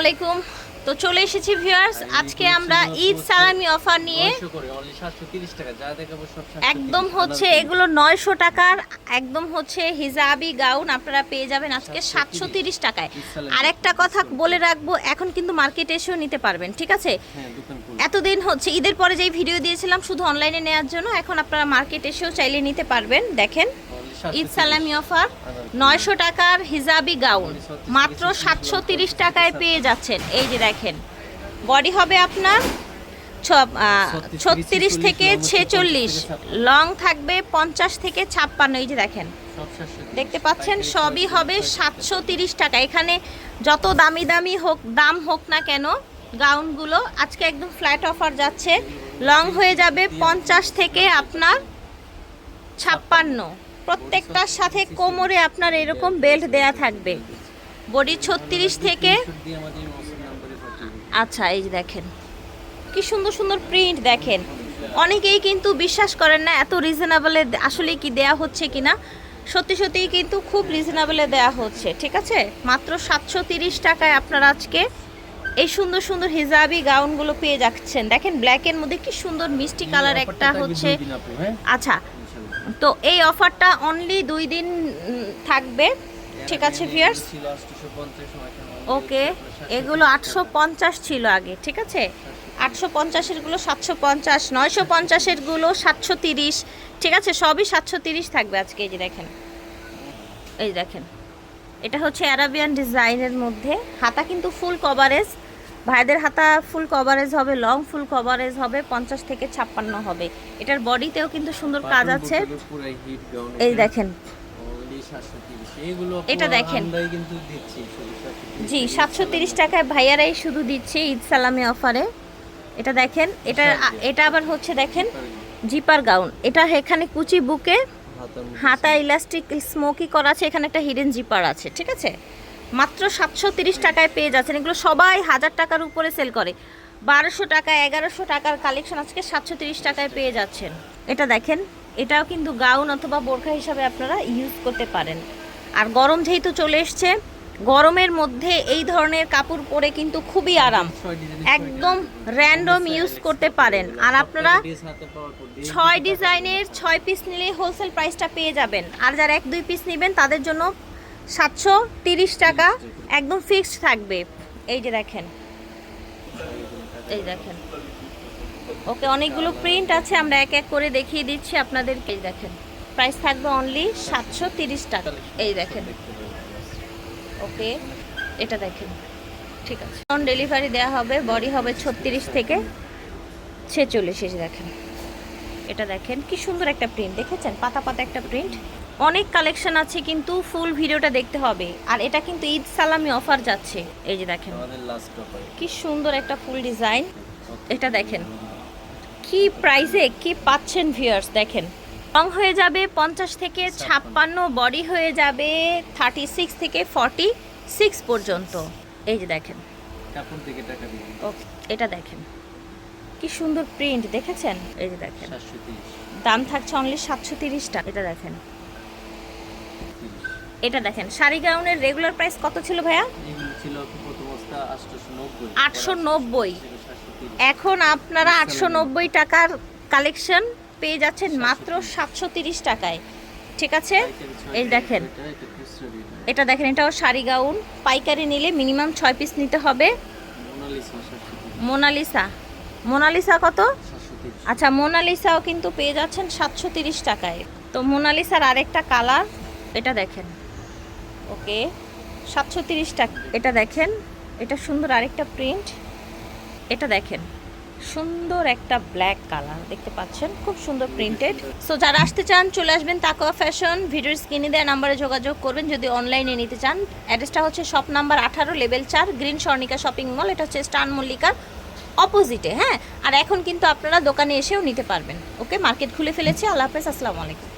আলাইকুম। তো চলে এসেছি ভিউয়ার্স আজকে আমরা ঈদ সালামি অফার নিয়ে একদম হচ্ছে এগুলো নয়শো টাকার একদম হচ্ছে হিজাবি গাউন আপনারা পেয়ে যাবেন আজকে সাতশো তিরিশ টাকায়। আর একটা কথা বলে রাখব এখন কিন্তু মার্কেটে এসেও নিতে পারবেন ঠিক আছে? হ্যাঁ, এতদিন হচ্ছে ঈদের পরে যেই ভিডিও দিয়েছিলাম শুধু অনলাইনে নেওয়ার জন্য এখন আপনারা মার্কেট এসেও চাইলে নিতে পারবেন দেখেন। ঈদ সালামি অফার নয়শো টাকার হিজাবি গাউন মাত্র সাতশো তিরিশ টাকায় পেয়ে যাচ্ছেন। এই যে দেখেন বডি হবে আপনার ছত্রিশ থেকে ছেচল্লিশ লং থাকবে পঞ্চাশ থেকে ছাপ্পান্ন এই যে দেখেন। দেখতে পাচ্ছেন সবই হবে সাতশো তিরিশ টাকা। এখানে যত দামি দামি হোক দাম হোক না কেন গাউনগুলো আজকে একদম ফ্ল্যাট অফার যাচ্ছে। লং হয়ে যাবে পঞ্চাশ থেকে আপনার ছাপ্পান্ন। প্রত্যেকটার সাথে কোমরে আপনার এরকম বেল্ট দেয়া থাকবে। বডি ছত্রিশ থেকে আচ্ছা এই দেখেন। কি সুন্দর সুন্দর প্রিন্ট দেখেন। অনেকেই কিন্তু বিশ্বাস করেন না এত রিজনেবলে আসলে কি দেয়া হচ্ছে কি না সত্যি সত্যিই কিন্তু খুব রিজনেবলে দেয়া হচ্ছে ঠিক আছে? মাত্র সাতশো তিরিশ টাকায় আপনারা আজকে এই সুন্দর সুন্দর হিজাবি গাউনগুলো পেয়ে যাচ্ছেন। দেখেন ব্ল্যাকের মধ্যে কি সুন্দর মিষ্টি কালার একটা হচ্ছে। আচ্ছা তো এই অফারটা অনলি দুই দিন থাকবে। ঠিক আছে ভিয়ার্স ওকে এগুলো আটশো পঞ্চাশ ছিল আগে, ঠিক আছে? আটশো পঞ্চাশেরগুলো সাতশো পঞ্চাশ, নয়শো পঞ্চাশেরগুলো সাতশো তিরিশ, ঠিক আছে? সবই সাতশো তিরিশ থাকবে আজকে, এই যে দেখেন। এই দেখেন। এটা হচ্ছে অ্যারাবিয়ান ডিজাইনের মধ্যে। হাতা কিন্তু ফুল কভারেজ ভাইদের হাতা ফুল কভারেজ হবে লং ফুল কভারেজ হবে পঞ্চাশ থেকে ছাপ্পান্ন হবে। এটার বডিতেও কিন্তু সুন্দর কাজ আছে। এই দেখেন। এটা দেখেন। জি সাতশো তিরিশ টাকায় ভাইয়ারাই শুধু দিচ্ছে ঈদ সালামি অফারে। এটা দেখেন এটা এটা আবার হচ্ছে দেখেন জিপার গাউন। এটা এখানে কুচি বুকে হাতা ইলাস্টিক স্মোকি করা আছে এখানে একটা হিডেন জিপার আছে ঠিক আছে? মাত্র সাতশো তিরিশ টাকায় পেয়ে যাচ্ছেন। এগুলো সবাই হাজার টাকার উপরে সেল করে। বারোশো টাকা, এগারোশো টাকার কালেকশন আজকে সাতশো তিরিশ টাকায় পেয়ে যাচ্ছেন। এটা দেখেন, এটাও কিন্তু গাউন অথবা বোরখা হিসাবে আপনারা ইউজ করতে পারেন। আর গরম যেহেতু চলে এসছে, গরমের মধ্যে এই ধরনের কাপড় পরে কিন্তু খুবই আরাম। একদম র্যান্ডম ইউজ করতে পারেন। আর আপনারা ছয় ডিজাইনের ছয় পিস নিলে হোলসেল প্রাইসটা পেয়ে যাবেন। আর যারা এক, দুই পিস নেবেন, তাদের জন্য সাতশো তিরিশ টাকা, একদম ফিক্সড থাকবে। এই যে দেখেন। এই দেখেন। ওকে, অনেকগুলো প্রিন্ট আছে, আমরা এক এক করে দেখিয়ে দিচ্ছি আপনাদেরকে। এই দেখেন প্রাইস থাকবে অনলি সাতশো তিরিশ টাকা। এই দেখেন। ওকে, এটা দেখেন। ঠিক আছে। অন ডেলিভারি দেওয়া হবে বডি হবে ছত্রিশ থেকে ছেচল্লিশ দেখেন। এটা দেখেন, কি সুন্দর একটা প্রিন্ট দেখেছেন? পাতা পাতা একটা প্রিন্ট অনেক কালেকশন আছে কিন্তু ফুল ভিডিওটা দেখতে হবে। আর এটা কিন্তু ঈদ সালামি অফার যাচ্ছে। এই যে দেখেন। কি সুন্দর একটা ফুল ডিজাইন এটা দেখেন। কি প্রাইসে কি পাচ্ছেন ভিউয়ার্স দেখেন। রং হয়ে যাবে পঞ্চাশ থেকে ছাপ্পান্ন। বডি হয়ে যাবে থার্টি সিক্স থেকে ফর্টি সিক্স পর্যন্ত। এই যে দেখেন। এটা দেখেন। কি সুন্দর প্রিন্ট দেখেছেন? এই যে দেখেন। দাম থাকছে অনলি সাতশো তিরিশ টাকা। এটা দেখেন। এটা দেখেন, শাড়ি গাউনের রেগুলার প্রাইস কত ছিল ভাইয়া? আটশো নব্বই। এখন আপনারা আটশো নব্বই টাকার কালেকশন পেয়ে যাচ্ছেন মাত্র সাতশো তিরিশ টাকায়। ঠিক আছে? এই দেখেন। এটা দেখেন, এটাও শাড়ি গাউন। পাইকারি নিলে মিনিমাম ছয় পিস নিতে হবে। মোনালিসা। মোনালিসা কত? আচ্ছা মোনালিসাও কিন্তু পেয়ে যাচ্ছেন সাতশো তিরিশ টাকায়। তো মোনালিসার আরেকটা কালার এটা দেখেন। ওকে, সাতশো তিরিশ টাকা, এটা দেখেন, এটা সুন্দর আরেকটা প্রিন্ট, এটা দেখেন, সুন্দর একটা ব্ল্যাক কালার, দেখতে পাচ্ছেন, খুব সুন্দর প্রিন্টেড। সো যারা আসতে চান, চলে আসবেন তাকোয়া ফ্যাশন, ভিডিওর স্ক্রিনে দেওয়া নাম্বারে যোগাযোগ করবেন, যদি অনলাইনে নিতে চান। অ্যাড্রেসটা হচ্ছে শপ নাম্বার আঠারো, লেভেল চার, গ্রিন স্বর্ণিকা শপিং মল, এটা হচ্ছে স্টান মল্লিকার অপোজিটে হ্যাঁ? আর এখন কিন্তু আপনারা দোকানে এসেও নিতে পারবেন, ওকে? মার্কেট খুলে ফেলেছি, আল্লাহ হাফেজ, আসসালামু আলাইকুম।